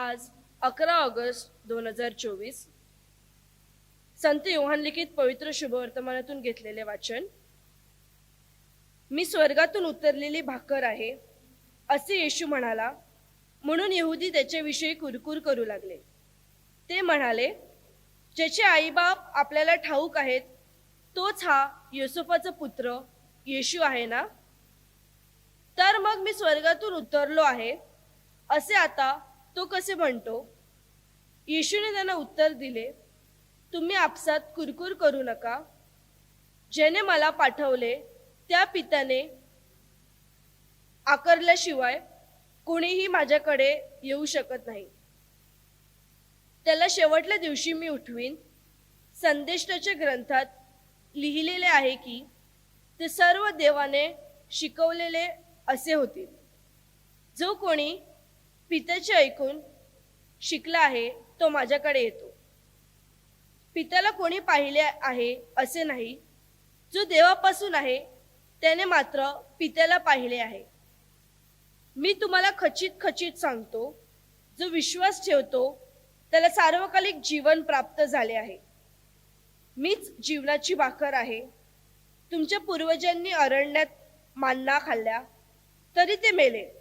आज अकरा ऑगस्ट दोन हजार चोवीस. संत योहान लिखित पवित्र शुभवर्तमानातून घेतलेले वाचन. मी स्वर्गातून उतरलेली भाकर आहे असे येशू म्हणाला म्हणून येहुदी त्याच्याविषयी कुरकुर करू लागले. ते म्हणाले ज्याचे आईबाप आपल्याला ठाऊक आहेत तोच हा युसुफाचा पुत्र येशू आहे ना? तर मग मी स्वर्गातून उतरलो आहे असे आता तो कसे म्हणतो? येशूने त्यांना उत्तर दिले तुम्ही आपसात कुरकुर करू नका. ज्याने मला पाठवले त्या पित्याने आकारल्याशिवाय कोणीही माझ्याकडे येऊ शकत नाही. त्याला शेवटल्या दिवशी मी उठवीन. संदेष्टाच्या ग्रंथात लिहिलेले आहे की ते सर्व देवाने शिकवलेले असे होतील. जो कोणी पित्याचे ऐकून शिकला आहे तो माझ्याकडे येतो. पित्याला कोणी पाहिले आहे असे नाही. जो देवापासून आहे त्याने मात्र पित्याला पाहिले आहे. मी तुम्हाला खचित खचित सांगतो जो विश्वास ठेवतो त्याला सार्वकालिक जीवन प्राप्त झाले आहे. मीच जीवनाची भाकर आहे. तुमच्या पूर्वजांनी अरण्यात मान्ना खाल्ल्या तरी ते मेले.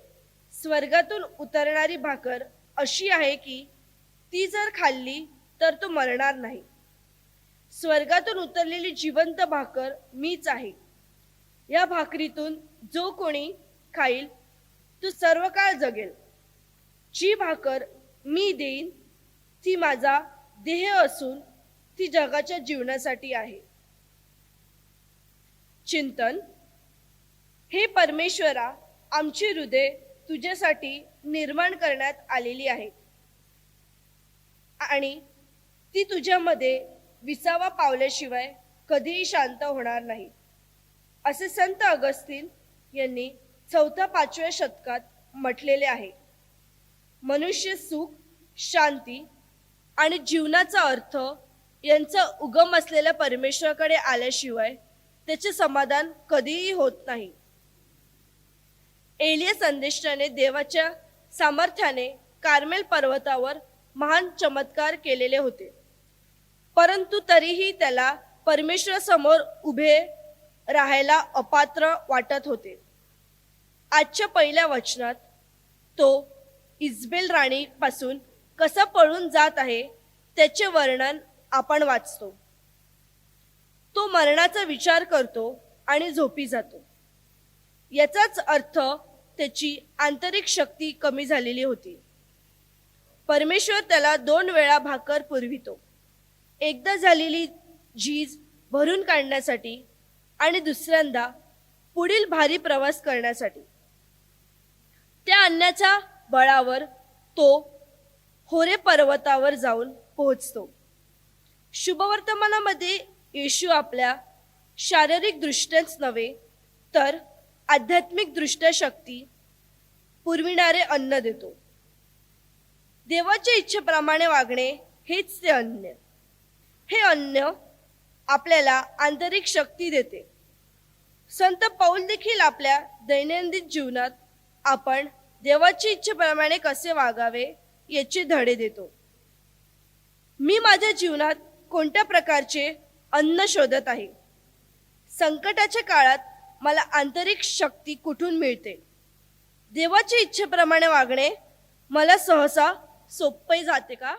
स्वर्गातून उतरणारी भाकर अशी आहे की ती जर खाल्ली तर तो मरणार नाही. स्वर्गातून उतरलेली जिवंत भाकर मीच आहे. या भाकरीतून जो कोणी खाईल तो सर्व काळ जगेल. जी भाकर मी देईन ती माझा देह असून ती जगाच्या जीवनासाठी आहे. चिंतन हे परमेश्वरा आमचे हृदय तुझ्यासाठी निर्माण करण्यात आलेली आहे. आणि ती तुझ्यामध्ये विसावा पावल्याशिवाय कधीही शांत होणार नाही. असे संत अगस्तीन यांनी चौथ्या पाचव्या शतकात म्हटलेले आहे. मनुष्य सुख शांती आणि जीवनाचा अर्थ यांचा उगम असलेल्या परमेश्वराकडे आल्याशिवाय त्याचे समाधान कधीही होत नाही. एलिय संदेष्टाने देवाच्या सामर्थ्याने कार्मेल पर्वतावर महान चमत्कार केलेले होते. परंतु तरीही त्याला परमेश्वरासमोर उभे राहायला अपात्र वाटत होते. आजच्या पहिल्या वचनात तो इजबेल राणीपासून कसं पळून जात आहे त्याचे वर्णन आपण वाचतो. तो मरणाचा विचार करतो आणि झोपी जातो. याचाच अर्थ त्याची आंतरिक शक्ती कमी झालेली होती. परमेश्वर त्याला दोन वेळा भाकर पुरवितो. एकदा झालेली झीज भरून काढण्यासाठी आणि दुसऱ्यांदा पुढील भारी प्रवास करण्यासाठी. त्या अन्नाच्या बळावर तो होरे पर्वतावर जाऊन पोहोचतो. शुभवर्तमानामध्ये येशू आपल्या शारीरिक दृष्ट्याच नव्हे तर आध्यात्मिक दृष्ट्या शक्ती पुरविणारे अन्न देतो. देवाच्या इच्छेप्रमाणे वागणे हेच ते अन्न. हे अन्न आपल्याला आंतरिक शक्ती देते. संत पौल देखील आपल्या दैनंदिन जीवनात आपण देवाची इच्छेप्रमाणे कसे वागावे याचे धडे देतो. मी माझ्या जीवनात कोणत्या प्रकारचे अन्न शोधत आहे? संकटाच्या काळात मला आंतरिक शक्ती कुठून मिळते? देवाच्या इच्छेप्रमाणे वागणे मला सहसा सोपे जाते का?